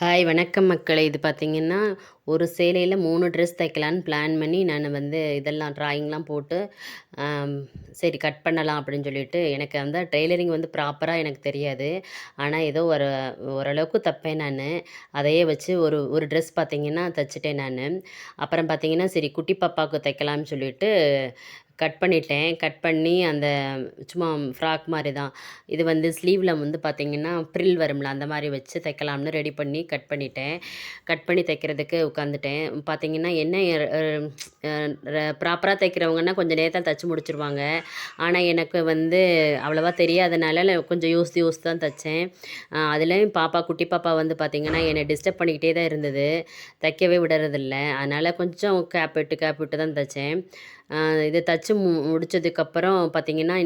Hi வணக்கம் மக்களே. இது பார்த்திங்கன்னா ஒரு சேலையில் மூணு ட்ரெஸ் தைக்கலான்னு பிளான் பண்ணி நான் வந்து இதெல்லாம் ட்ராயிங்லாம் போட்டு சரி கட் பண்ணலாம் அப்படின்னு சொல்லிட்டு எனக்கு அந்த டெய்லரிங் வந்து ப்ராப்பராக எனக்கு தெரியாது. ஆனால் ஏதோ ஒரு ஓரளவுக்கு தைப்பேன் நான். அதையே வச்சு ஒரு ஒரு ட்ரெஸ் பார்த்திங்கன்னா தைச்சிட்டேன் நான். அப்புறம் பார்த்திங்கன்னா சரி குட்டி பாப்பாவுக்கு தைக்கலாம்னு சொல்லிட்டு கட் பண்ணிட்டேன். கட் பண்ணி அந்த சும்மா ஃப்ராக் மாதிரி தான் இது வந்து ஸ்லீவில் வந்து பார்த்திங்கன்னா ப்ரில் வரும்ல அந்த மாதிரி வச்சு தைக்கலாம்னு ரெடி பண்ணி கட் பண்ணிட்டேன். கட் பண்ணி தைக்கிறதுக்கு உட்காந்துட்டேன் பார்த்தீங்கன்னா என்ன ப்ராப்பராக தைக்கிறவங்கன்னா கொஞ்சம் நேரத்தில் தைச்சி முடிச்சிருவாங்க. ஆனால் எனக்கு வந்து அவ்வளோவா தெரியாதனால நான் கொஞ்சம் யோசித்து யோசித்து தான் தைச்சேன். அதுலேயும் பாப்பா குட்டி பாப்பா வந்து பார்த்திங்கன்னா என்னை டிஸ்டர்ப் பண்ணிக்கிட்டே தான் இருந்தது. தைக்கவே விடுறதில்ல. அதனால் கொஞ்சம் கேப் விட்டு கேப் விட்டு தான் தைச்சேன். இது தச்சு மு முடிச்சதுக்கப்புறம் பார்த்தீங்கன்னா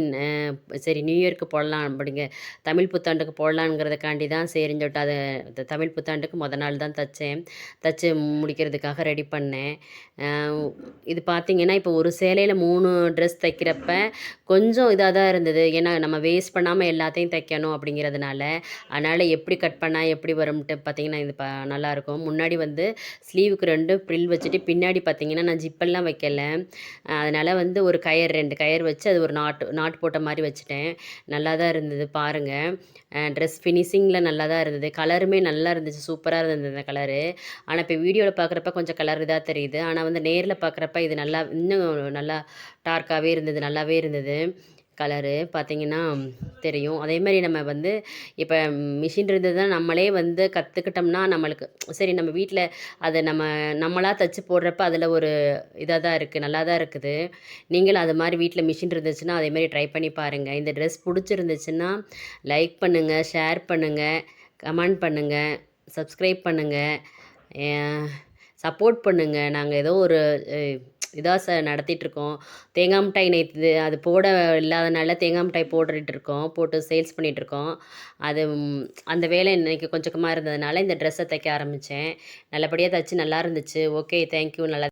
சரி நியூ இயர்க்கு போடலாம் அப்படிங்க தமிழ் புத்தாண்டுக்கு போடலாங்கிறதுக்காண்டி தான் சரின்னு சொல்லிட்டு அதை தமிழ் புத்தாண்டுக்கு முத நாள் தான் தைச்சேன். தைச்சி முடிக்கிறதுக்காக ரெடி பண்ணேன். இது பார்த்திங்கன்னா இப்போ ஒரு சேலையில் மூணு ட்ரெஸ் தைக்கிறப்ப கொஞ்சம் இதாக தான் இருந்தது. ஏன்னா நம்ம வேஸ்ட் பண்ணாமல் எல்லாத்தையும் தைக்கணும் அப்படிங்கிறதுனால. அதனால் எப்படி கட் பண்ணால் எப்படி வரும்ன்ட்டு பார்த்தீங்கன்னா இது ப நல்லாயிருக்கும். முன்னாடி வந்து ஸ்லீவுக்கு ரெண்டு ப்ரில் வச்சுட்டு பின்னாடி பார்த்திங்கன்னா நான் ஜிப்பெல்லாம் வைக்கல. அதனால் வந்து ஒரு கயர் ரெண்டு கயர் வச்சு அது ஒரு நாட்டு நாட்டு போட்ட மாதிரி வச்சுட்டேன். நல்லா தான் இருந்தது பாருங்கள் ட்ரெஸ் ஃபினிஷிங்கில் நல்லா தான் இருந்தது. கலருமே நல்லா இருந்துச்சு சூப்பராக இருந்தது அந்த கலரு ஆனால் இப்போ வீடியோவில் பார்க்குறப்ப கொஞ்சம் கலர் இதாக தெரியுது. ஆனால் வந்து நேரில் பார்க்குறப்ப இது நல்லா இன்னும் நல்லா டார்க்காகவே இருந்தது நல்லாவே இருந்தது. கலரு பார்த்தீங்கன்னா தெரியும். அதே மாதிரி நம்ம வந்து இப்போ மிஷின் இருந்ததுன்னா நம்மளே வந்து கற்றுக்கிட்டோம்னா நம்மளுக்கு சரி நம்ம வீட்டில் அதை நம்ம நம்மளாக தைச்சி போடுறப்ப அதில் ஒரு இதாக தான் இருக்குது நல்லா தான் இருக்குது. நீங்களும் அது மாதிரி வீட்டில் மிஷின் இருந்துச்சுன்னா அதே மாதிரி ட்ரை பண்ணி பாருங்கள் இந்த ட்ரெஸ் பிடிச்சிருந்துச்சுன்னா லைக் பண்ணுங்கள் ஷேர் பண்ணுங்கள் கமெண்ட் பண்ணுங்கள் சப்ஸ்கிரைப் பண்ணுங்கள் சப்போர்ட் பண்ணுங்கள் நாங்கள் ஏதோ ஒரு இதாக ச நடத்திட்டுருக்கோம். தேங்காய் மிட்டாய் நேற்று அது போட இல்லாதனால தேங்காய் மிட்டாய் போட்டுட்டு இருக்கோம் போட்டு சேல்ஸ் பண்ணிகிட்ருக்கோம் அது அந்த வேலை இன்னைக்கு கொஞ்சமாக இருந்ததுனால இந்த ட்ரெஸ்ஸை தைக்க ஆரம்பித்தேன் நல்லபடியாக தைச்சி நல்லா இருந்துச்சு. ஓகே தேங்க்யூ நல்லா